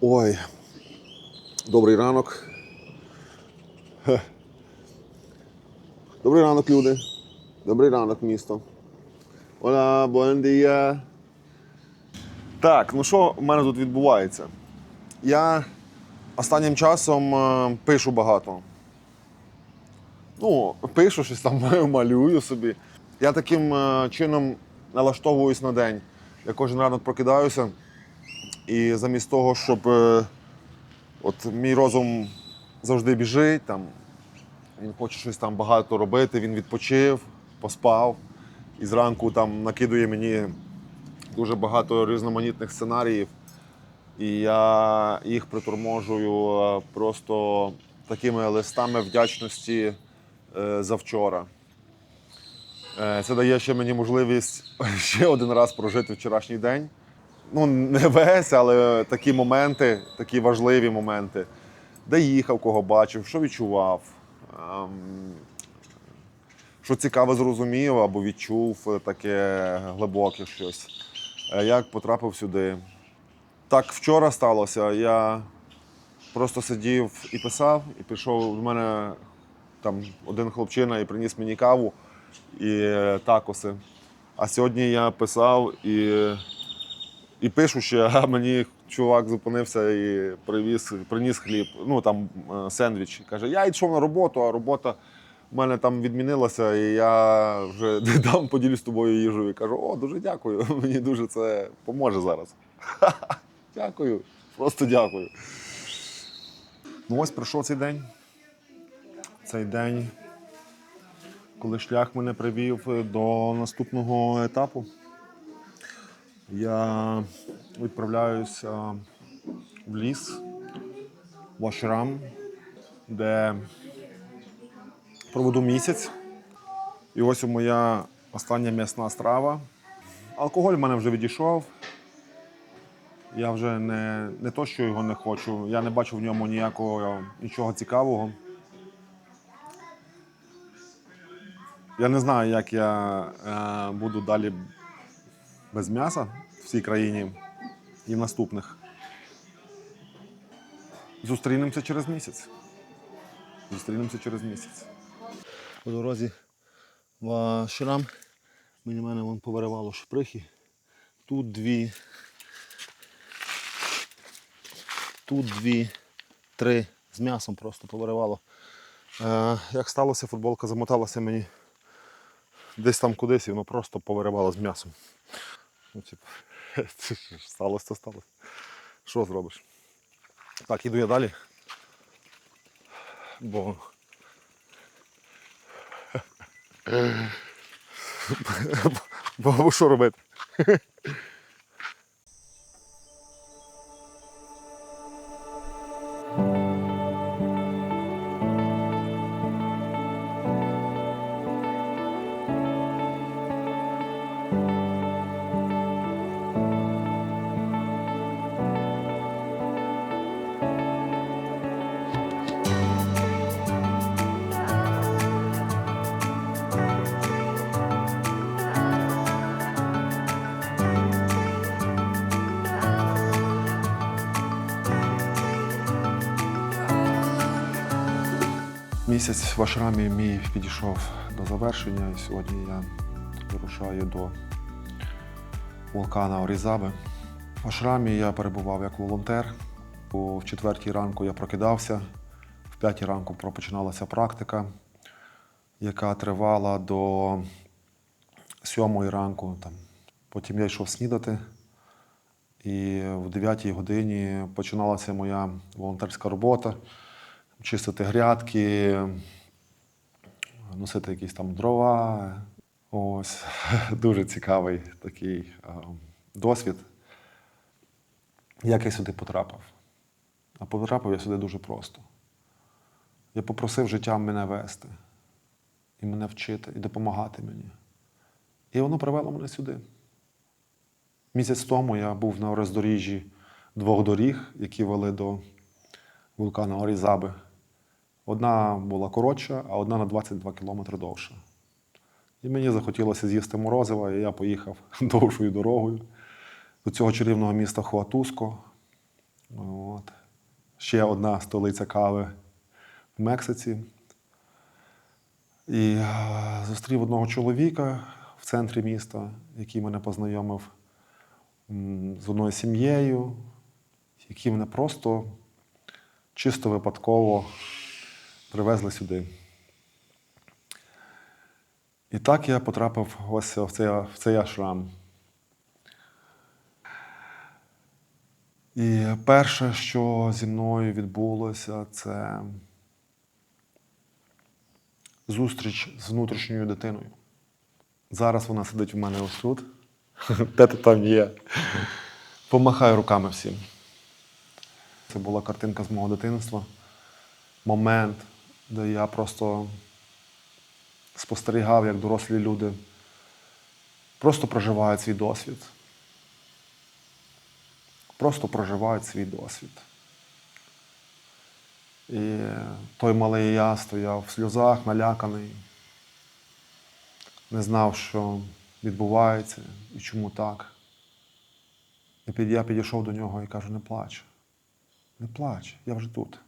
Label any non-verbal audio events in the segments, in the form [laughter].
Ой. Добрий ранок. Добрий ранок, люди. Добрий ранок, місто. Ола, буендія. Так, ну що в мене тут відбувається? Я останнім часом е, пишу багато. Ну, пишу щось там, [laughs] малюю собі. Я таким е, чином налаштовуюсь на день. Я кожен ранок прокидаюся, і замість того, щоб е, от мій розум завжди біжить, там, він хоче щось там багато робити, він відпочив, поспав. І зранку там накидує мені дуже багато різноманітних сценаріїв. І я їх приторможую е, просто такими листами вдячності е, за вчора. Це дає ще мені можливість [laughs] ще один раз прожити вчорашній день. Ну, не весь, але такі моменти, такі важливі моменти, де їхав, кого бачив, що відчував, ем, що цікаво зрозумів або відчув таке глибоке щось, Е, як потрапив сюди. Так вчора сталося. Я просто сидів і писав, і пішов до мене там один хлопчина і приніс мені каву і е, такоси. А сьогодні я писав і, і пишу ще, [laughs] а мені чувак зупинився і привіз, приніс хліб, ну там е, сендвіч. Каже, я йшов на роботу, а робота в мене там відмінилася, і я вже [laughs] дам поділюсь з тобою їжею. І кажу, о, дуже дякую. [laughs] Мені дуже це поможе зараз. Дякую, просто дякую. Ну ось прийшов цей день. Цей день, коли шлях мене привів до наступного етапу. Я відправляюся в ліс, в Ашрам, де проведу місяць. І ось моя остання м'ясна страва. Алкоголь в мене вже відійшов. Я вже не, не то, що його не хочу. Я не бачу в ньому ніякого нічого цікавого. Я не знаю, як я е, буду далі без м'яса в цій країні і в наступних. Зустрінемося через місяць. Зустрінемося через місяць. По дорозі в Шрам. Мені мене вон повиривало шприхи. Тут дві. Тут дві, три з м'ясом просто повиривало. Е, як сталося, футболка замоталася мені десь там кудись і воно просто повиривало з м'ясом. Ну, типу, [laughs] сталося, то сталося. Що зробиш? Так, іду я далі. Бо. [laughs] Бо, що робити? Місяць в Ашрамі мій підійшов до завершення, і сьогодні я вирушаю до вулкана Орізаби. В Ашрамі я перебував як волонтер. О, В четвертій ранку я прокидався, в п'ятій ранку починалася практика, яка тривала до сьомої ранку. Там. Потім я йшов снідати. І в 9 годині починалася моя волонтерська робота чистити грядки, носити якісь там дрова. Ось [laughs] дуже цікавий такий е, досвід. Як я сюди потрапив? А потрапив я сюди дуже просто. Я попросив життям мене вести, і мене вчити, і допомагати мені. І воно привело мене сюди. Місяць тому я був на роздоріжжі двох доріг, які вели до вулкана Орізаби. Одна була коротша, а одна на 22 кілометри довша. І мені захотілося з'їсти морозива, і я поїхав [laughs] довшою дорогою. до цього чарівного міста Хуатуско. От. Ще одна столиця кави в Мексиці. І е, зустрів одного чоловіка в центрі міста, який мене познайомив з одною сім'єю, які мене просто чисто випадково привезли сюди. І так я потрапив ось в цей, в цей ашрам. І перше, що зі мною відбулося, це зустріч з внутрішньою дитиною. Зараз вона сидить у мене ось тут. [laughs] Де ти там є? Помахай руками всім. Це була картинка з мого дитинства. Момент, де я просто спостерігав, як дорослі люди просто проживають свій досвід. Просто проживають свій досвід. І той малий я стояв в сльозах, наляканий, не знав, що відбувається і чому так. І я підійшов до нього і кажу: не плач. Не плач, я вже тут.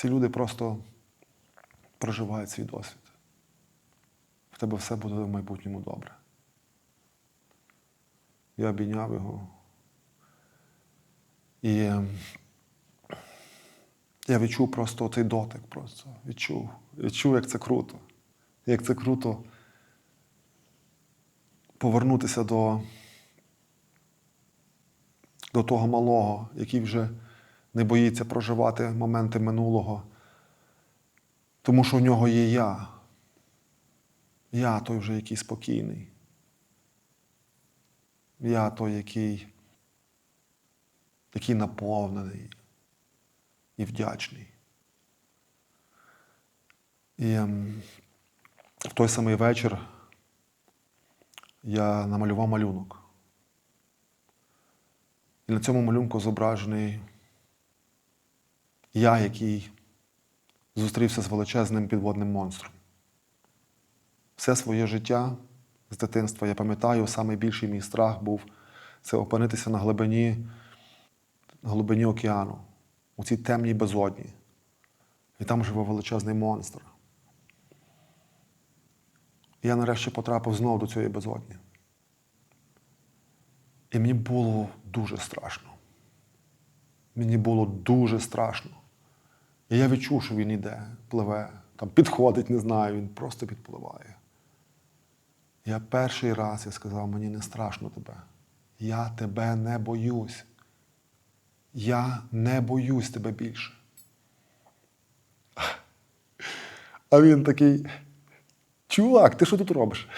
Ці люди просто проживають свій досвід. В тебе все буде в майбутньому добре. Я обійняв його. І я відчув просто цей дотик. Просто відчув. Відчув, як це круто. Як це круто повернутися до, до того малого, який вже не боїться проживати моменти минулого. Тому що в нього є я. Я той вже який спокійний. Я той, який, який наповнений і вдячний. І ем, в той самий вечір я намалював малюнок. І на цьому малюнку зображений я, який зустрівся з величезним підводним монстром. Все своє життя з дитинства я пам'ятаю, найбільший мій страх був це опинитися на глибині, глибині океану, у цій темній безодні. І там живе величезний монстр. Я нарешті потрапив знову до цієї безодні. І мені було дуже страшно. Мені було дуже страшно. І я відчув, що він іде, пливе, там підходить, не знаю, він просто підпливає. Я перший раз я сказав, мені не страшно тебе. Я тебе не боюсь. Я не боюсь тебе більше. А він такий. Чувак, ти що тут робиш?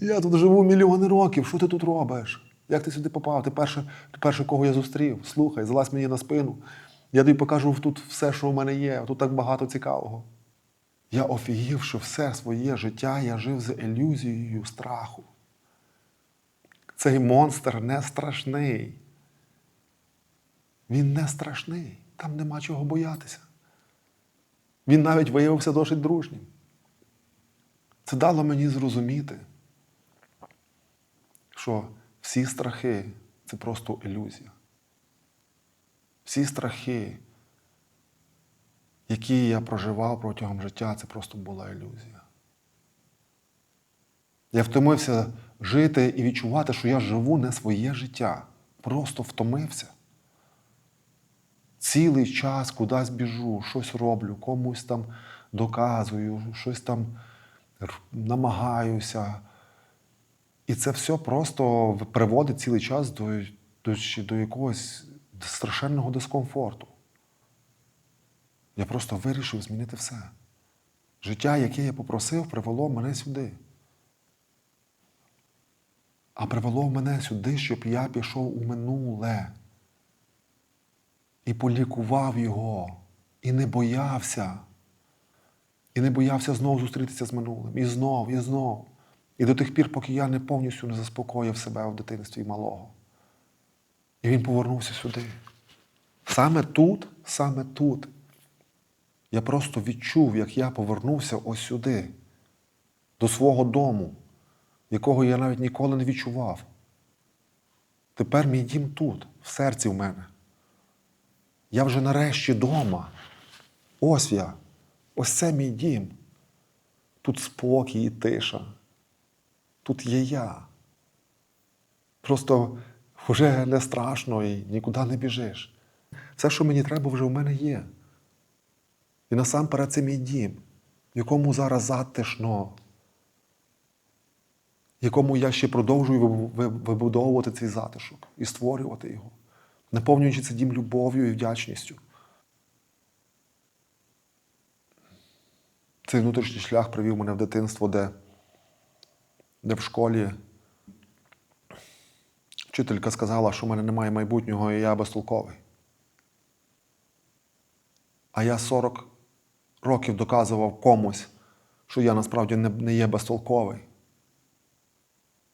Я тут живу мільйони років. Що ти тут робиш? Як ти сюди попав? Ти перше, ти перше, кого я зустрів. Слухай, залазь мені на спину. Я тобі покажу тут все, що в мене є. Тут так багато цікавого. Я офігів, що все своє життя я жив з ілюзією страху. Цей монстр не страшний. Він не страшний. Там нема чого боятися. Він навіть виявився досить дружнім. Це дало мені зрозуміти, що всі страхи це просто ілюзія. Всі страхи, які я проживав протягом життя, це просто була ілюзія. Я втомився жити і відчувати, що я живу не своє життя. Просто втомився. Цілий час кудись біжу, щось роблю, комусь там доказую, щось там намагаюся. І це все просто приводить цілий час до, до, до якогось страшенного дискомфорту. Я просто вирішив змінити все. Життя, яке я попросив, привело мене сюди. А привело мене сюди, щоб я пішов у минуле і полікував його, і не боявся. І не боявся знову зустрітися з минулим. І знов, і знов. І до тих пір, поки я не повністю не заспокоїв себе в дитинстві малого. І він повернувся сюди. Саме тут, саме тут. Я просто відчув, як я повернувся ось сюди. до свого дому, якого я навіть ніколи не відчував. Тепер мій дім тут, в серці в мене. Я вже нарешті вдома. Ось я. Ось це мій дім. Тут спокій і тиша. Тут є я. Просто вже не страшно і нікуди не біжиш. Все, що мені треба, вже в мене є. І насамперед це мій дім, якому зараз затишно, якому я ще продовжую вибудовувати цей затишок і створювати його, наповнюючи цей дім любов'ю і вдячністю. Цей внутрішній шлях привів мене в дитинство, де, де в школі вчителька сказала, що в мене немає майбутнього і я безтолковий. А я 40 років доказував комусь, що я насправді не, є безтолковий.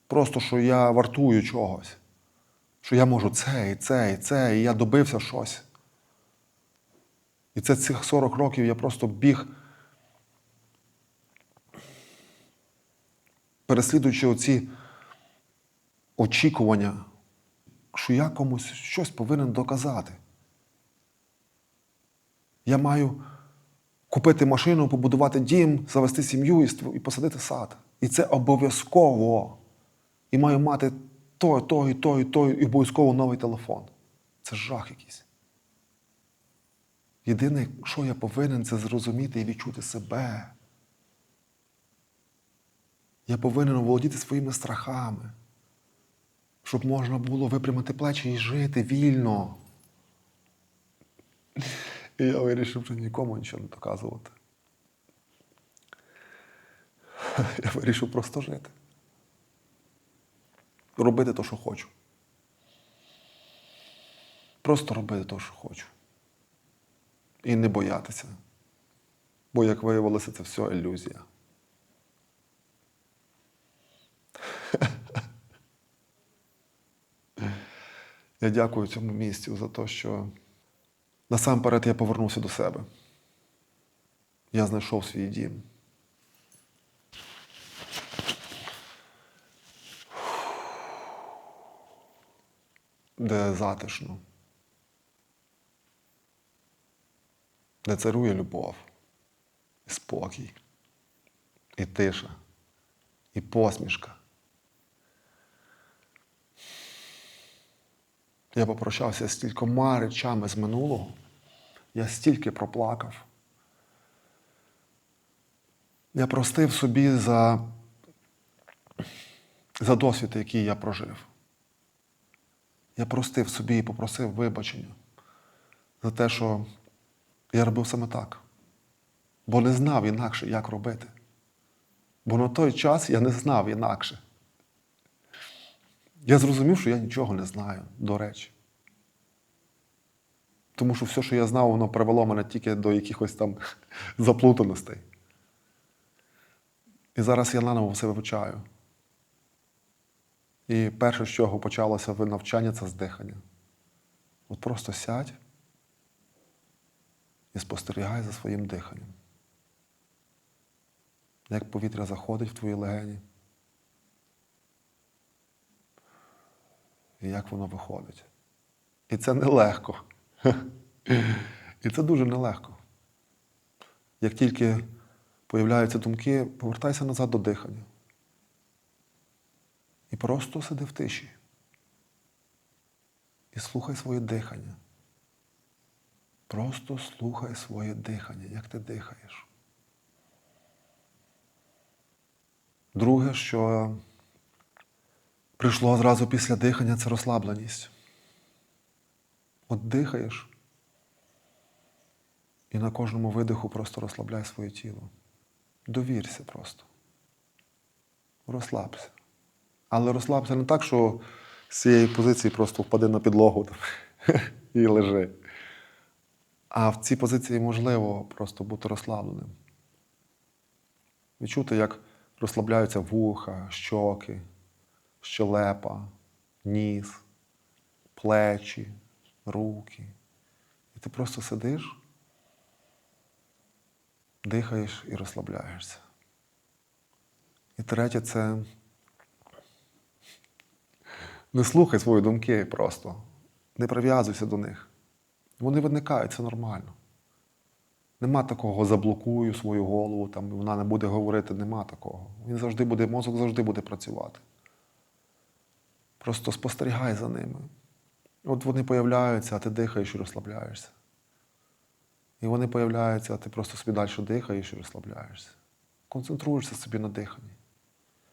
Просто що я вартую чогось, що я можу це і це, і це, і я добився щось. І це цих 40 років я просто біг, переслідуючи оці очікування, що я комусь щось повинен доказати. Я маю купити машину, побудувати дім, завести сім'ю і, посадити сад. І це обов'язково. І маю мати то, то, і то, і то, і обов'язково новий телефон. Це жах якийсь. Єдине, що я повинен, це зрозуміти і відчути себе. Я повинен володіти своїми страхами, щоб можна було випрямити плечі і жити вільно. І я вирішив вже нікому нічого не доказувати. Я вирішив просто жити. Робити те, що хочу. Просто робити те, що хочу. І не боятися. Бо, як виявилося, це все ілюзія. Я дякую цьому місцю за те, що насамперед я повернувся до себе. Я знайшов свій дім. Де затишно, де царує любов, і спокій, і тиша, і посмішка. Я попрощався з стількома речами з минулого. Я стільки проплакав. Я простив собі за, за досвід, який я прожив. Я простив собі і попросив вибачення за те, що я робив саме так. Бо не знав інакше, як робити. Бо на той час я не знав інакше. Я зрозумів, що я нічого не знаю, до речі. Тому що все, що я знав, воно привело мене тільки до якихось там [laughs] заплутаностей. І зараз я наново все вивчаю. І перше, з чого почалося навчання, це з дихання. От просто сядь і спостерігай за своїм диханням. Як повітря заходить в твої легені. І як воно виходить. І це нелегко. І це дуже нелегко. Як тільки появляються думки, повертайся назад до дихання. І просто сиди в тиші. І слухай своє дихання. Просто слухай своє дихання, як ти дихаєш. Друге, що прийшло зразу після дихання, це розслабленість. От дихаєш, і на кожному видиху просто розслабляй своє тіло. Довірся просто. Розслабся. Але розслабся не так, що з цієї позиції просто впади на підлогу [laughs] і лежи. А в цій позиції можливо просто бути розслабленим. Відчути, як розслабляються вуха, щоки, щелепа, ніс, плечі, руки. І ти просто сидиш, дихаєш і розслабляєшся. І третє це не слухай свої думки просто. Не прив'язуйся до них. Вони виникають, це нормально. Нема такого заблокую свою голову, там вона не буде говорити, нема такого. Він завжди буде, мозок завжди буде працювати. Просто спостерігай за ними. От вони появляються, а ти дихаєш і розслабляєшся. І вони появляються, а ти просто собі далі дихаєш і розслабляєшся. Концентруєшся собі на диханні.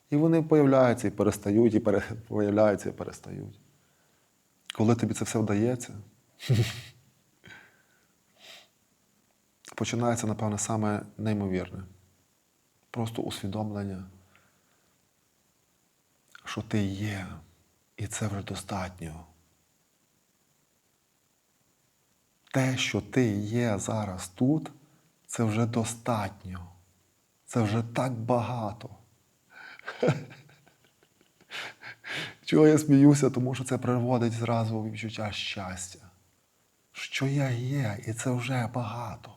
І вони появляються і перестають, і пере... появляються і перестають. Коли тобі це все вдається, [laughs] починається, напевне, саме неймовірне. Просто усвідомлення, що ти є, і це вже достатньо. Те, що ти є зараз тут, це вже достатньо. Це вже так багато. [laughs] Чого я сміюся, тому що це приводить зразу відчуття щастя. Що я є, і це вже багато.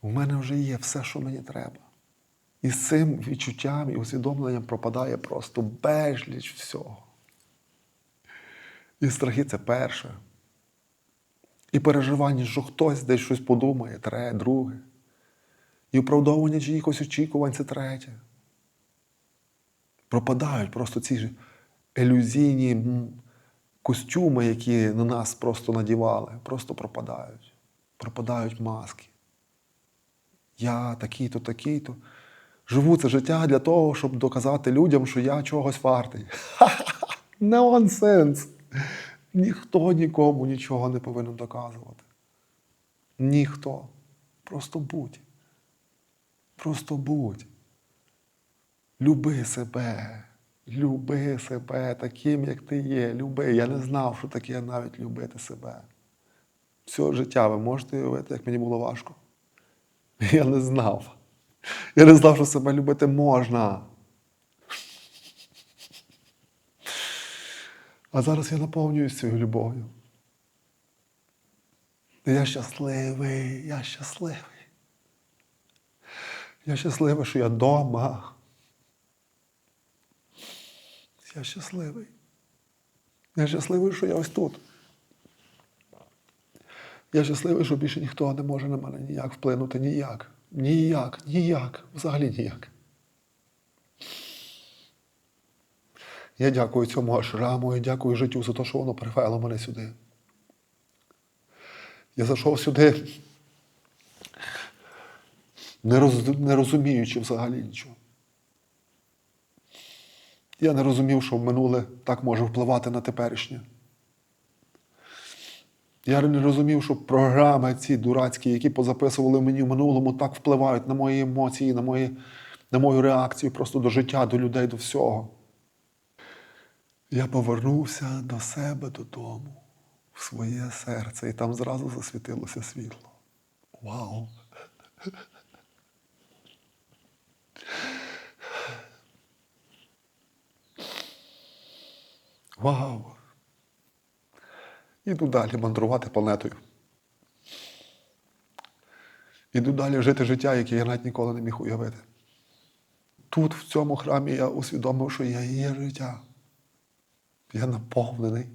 У мене вже є все, що мені треба. І з цим відчуттям і усвідомленням пропадає просто безліч всього. І страхи це перше. І переживання, що хтось десь щось подумає, третє, друге. І оправдовування чиїхось очікувань це третє. Пропадають просто ці ж ілюзійні костюми, які на нас просто надівали, просто пропадають. Пропадають маски. Я такий-то, такий-то. Живу це життя для того, щоб доказати людям, що я чогось вартий. [laughs] Нонсенс! Ніхто нікому нічого не повинен доказувати. Ніхто. Просто будь. Просто будь. Люби себе. Люби себе таким, як ти є. Люби. Я не знав, що таке навіть любити себе. Все життя ви можете уявити, як мені було важко. Я не знав. Я не знав, що себе любити можна. А зараз я наповнююсь цією любов'ю. Я щасливий, я щасливий. Я щасливий, що я вдома. Я щасливий. Я щасливий, що я ось тут. Я щасливий, що більше ніхто не може на мене ніяк вплинути. Ніяк. Ніяк, ніяк, взагалі ніяк. Я дякую цьому ашраму, я дякую життю за те, що воно привело мене сюди. Я зайшов сюди, не, роз, не розуміючи взагалі нічого. Я не розумів, що минуле так може впливати на теперішнє. Я не розумів, що програми ці дурацькі, які позаписували мені в минулому, так впливають на мої емоції, на, мої, на мою реакцію просто до життя, до людей, до всього. Я повернувся до себе додому, в своє серце, і там зразу засвітилося світло. Вау! Вау! Іду далі мандрувати планетою. Іду далі жити життя, яке я навіть ніколи не міг уявити. Тут, в цьому храмі, я усвідомив, що я є життя. Я наповнений,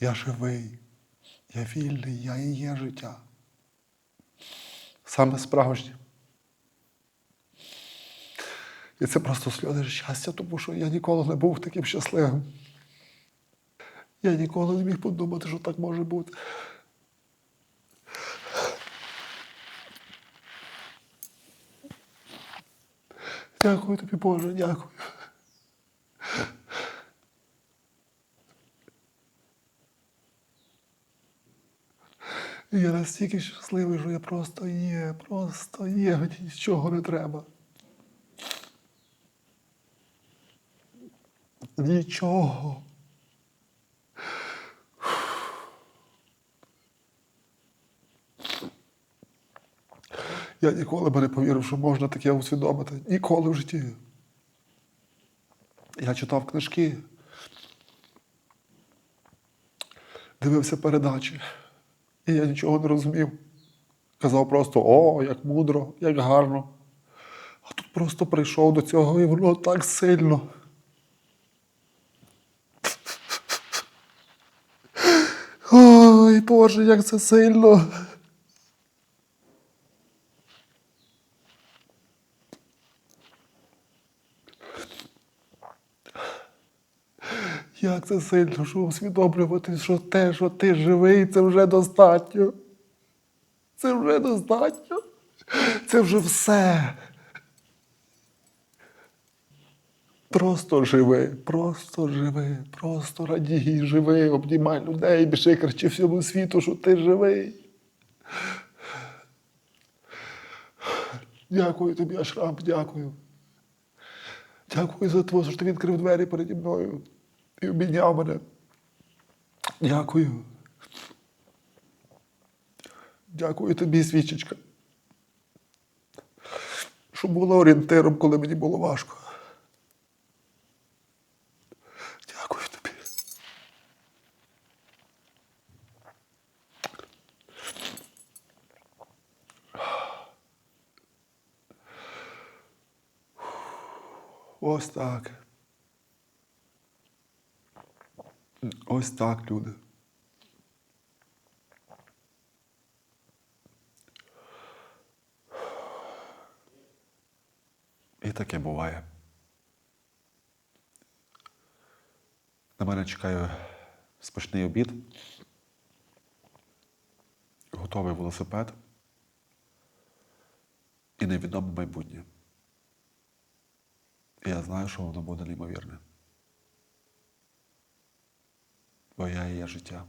я живий, я вільний, я і є життя. Саме справжнє. І це просто сльози щастя, тому що я ніколи не був таким щасливим. Я ніколи не міг подумати, що так може бути. Дякую тобі, Боже, дякую. Я настільки щасливий, що я просто є, просто є, мені нічого не треба. Нічого. Я ніколи би не повірив, що можна таке усвідомити. Ніколи в житті. Я читав книжки, дивився передачі, і я нічого не розумів. Казав просто: о, як мудро, як гарно. А тут просто прийшов до цього, і воно так сильно. Ой, Боже, як це сильно. Як це сильно, що усвідомлювати, що те, що ти живий, це вже достатньо. Це вже достатньо. Це вже все. Просто живи, просто живи, просто радій, живи, обнімай людей, більше кричи всьому світу, що ти живий. Дякую тобі, Ашрам, дякую. Дякую за те, що ти відкрив двері переді мною і обійняв мене. Дякую. Дякую тобі, свічечка. Що була орієнтиром, коли мені було важко. Дякую тобі. Ось так. Ось так, люди. І таке буває. На мене чекає смачний обід, готовий велосипед і невідоме майбутнє. І я знаю, що воно буде неймовірне. Бо і є життя.